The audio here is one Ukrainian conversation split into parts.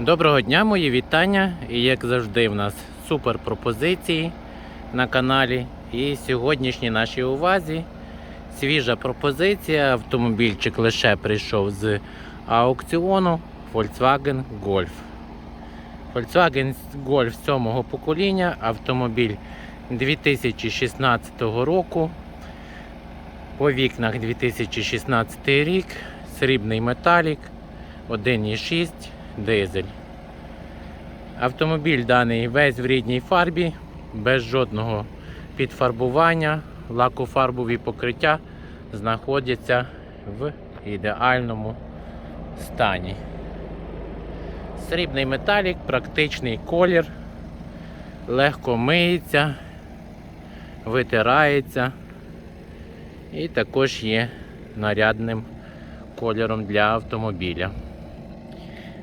Доброго дня, мої вітання. І як завжди, в нас супер пропозиції на каналі. І сьогоднішній нашій увазі свіжа пропозиція. Автомобільчик лише прийшов з аукціону Volkswagen Golf. Volkswagen Golf 7 покоління, автомобіль 2016 року. По вікнах 2016 рік, срібний металік, 1,6 дизель. Автомобіль даний весь в рідній фарбі, без жодного підфарбування, лакофарбові покриття знаходяться в ідеальному стані. Срібний металік, практичний колір, легко миється, витирається і також є нарядним кольором для автомобіля.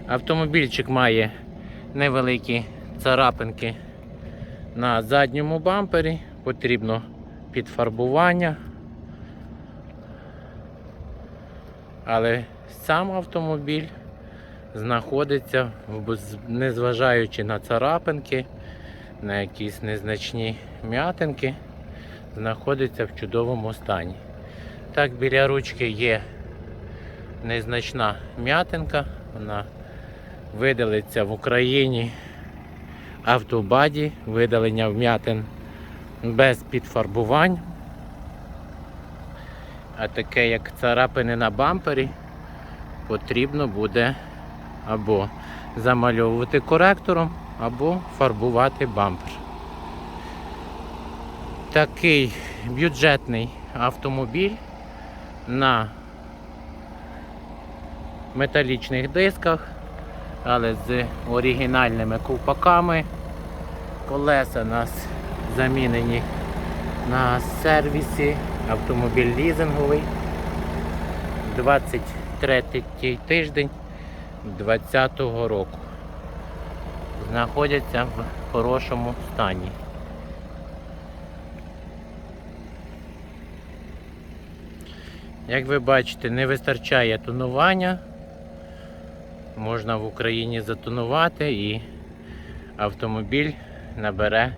Автомобільчик має невеликі царапинки на задньому бампері, потрібно підфарбування. Але сам автомобіль знаходиться, незважаючи на царапинки, на якісь незначні м'ятинки, знаходиться в чудовому стані. Так, біля ручки є незначна м'ятинка, вона видалиться в Україні автобаді, видалення вм'ятин без підфарбувань. А таке як царапини на бампері потрібно буде або замальовувати коректором, або фарбувати бампер. Такий бюджетний автомобіль на металічних дисках, але з оригінальними ковпаками. Колеса у нас замінені на сервісі, автомобіль лізинговий. 23 тиждень 2020 року. Знаходяться в хорошому стані. Як ви бачите, не вистачає тонування. Можна в Україні затонувати і автомобіль набере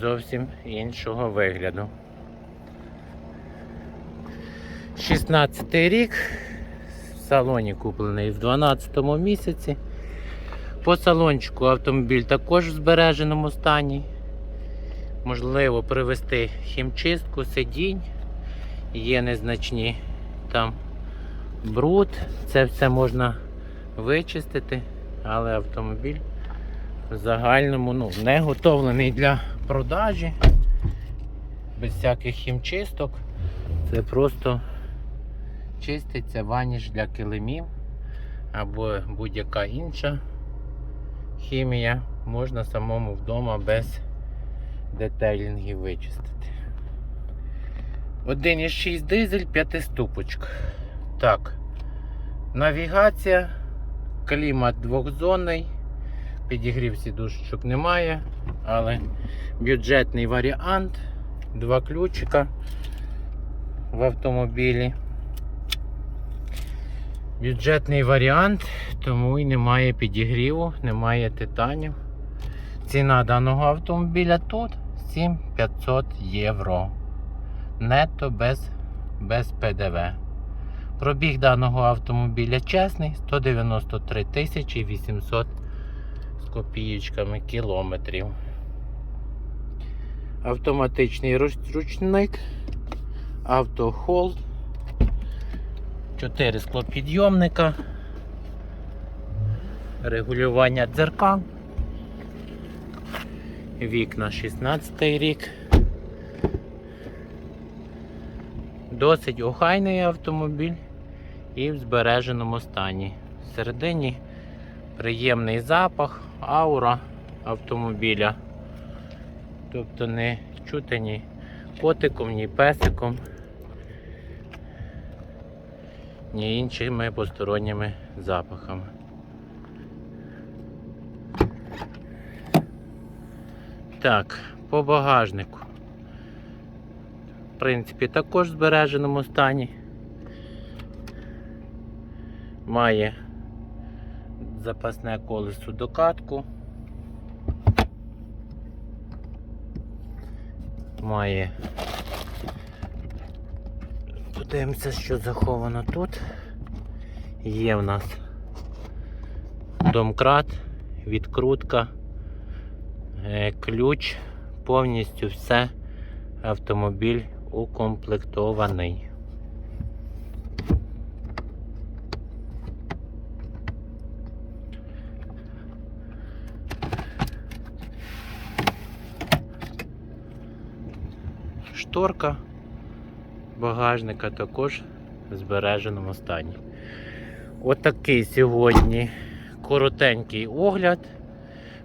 зовсім іншого вигляду. 16 рік. В салоні куплений в 12 місяці. По салончику автомобіль також в збереженому стані. Можливо привезти хімчистку, сидінь. Є незначні там бруд. Це все можна вичистити, але автомобіль в загальному ну, не готовлений для продажі. Без всяких хімчисток. Це просто чиститься ваніш для килимів або будь-яка інша хімія. Можна самому вдома без детейлінгів вичистити. 1,6 дизель, 5 ступочка. Так. Навігація, клімат двохзонний, підігрів сідушечок немає, але бюджетний варіант, два ключика в автомобілі. Бюджетний варіант, тому і немає підігріву, немає титанів. Ціна даного автомобіля тут 7500 євро. Нетто без, без ПДВ. Пробіг даного автомобіля чесний 193 тисячі 800 з копієчками кілометрів. Автоматичний руч- ручник, автохолд, 4 склопідйомника, регулювання дзеркал, вікна 16 рік. Досить охайний автомобіль і в збереженому стані. Всередині приємний запах, аура автомобіля. Тобто не чути ні котиком, ні песиком, ні іншими посторонніми запахами. Так, по багажнику. В принципі, також в збереженому стані. Має запасне колесо докатку. Має. Подивимося, що заховано тут. Є в нас домкрат, відкрутка, е, ключ, повністю все. Автомобіль укомплектований. Шторка багажника також в збереженому стані. Отакий сьогодні коротенький огляд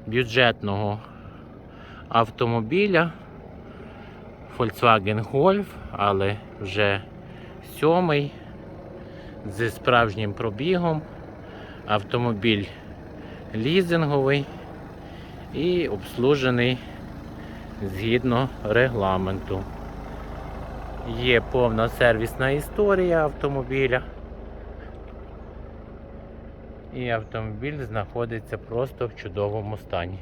бюджетного автомобіля Volkswagen Golf, але вже сьомий зі справжнім пробігом. Автомобіль лізинговий і обслужений згідно регламенту. Є повна сервісна історія автомобіля. І автомобіль знаходиться просто в чудовому стані.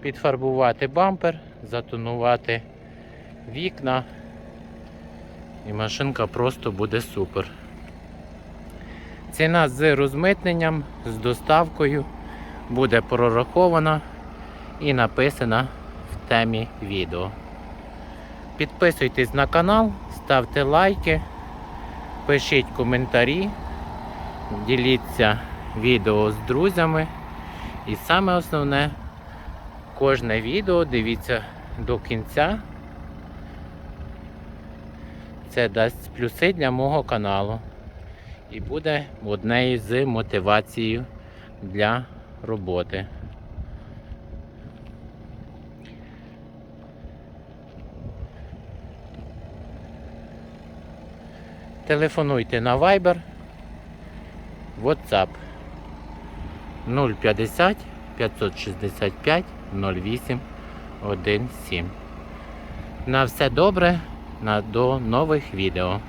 Підфарбувати бампер, затонувати вікна. І машинка просто буде супер. Ціна з розмитненням, з доставкою буде прорахована і написана в темі відео. Підписуйтесь на канал, ставте лайки, пишіть коментарі, діліться відео з друзями. І саме основне, кожне відео дивіться до кінця. Це дасть плюси для мого каналу. І буде однією з мотивацією для роботи. Телефонуйте на Viber, WhatsApp 050 565 08 17. На все добре, на, до нових відео.